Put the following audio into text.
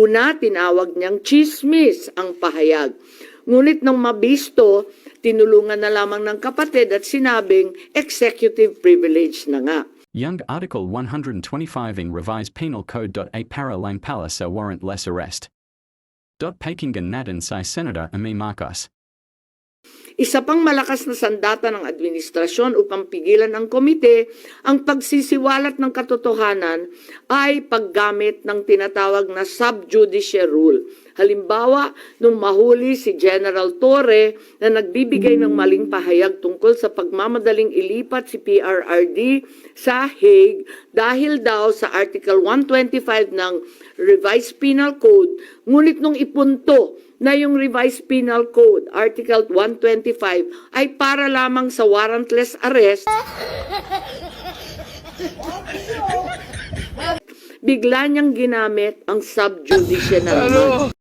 Una, tinawag niyang chismis ang pahayag. Ngunit nang mabisto, tinulungan na lamang ng kapatid at sinabing executive privilege na nga. Young Article 125 in Revised Penal Code. A Paralang Palace warrant less arrest. Pakinggan natin si Senator Amy Marcos. Isa pang malakas na sandata ng administrasyon upang pigilan ang komite ang pagsisiwalat ng katotohanan ay paggamit ng tinatawag na subjudice rule. Halimbawa, nung mahuli si General Torre na nagbibigay ng maling pahayag tungkol sa pagmamadaling ilipat si PRRD sa Hague dahil daw sa Article 125 ng Revised Penal Code, ngunit nung ipunto na yung Revised Penal Code, Article 125, ay para lamang sa warrantless arrest, bigla niyang ginamit ang subjudice na naman.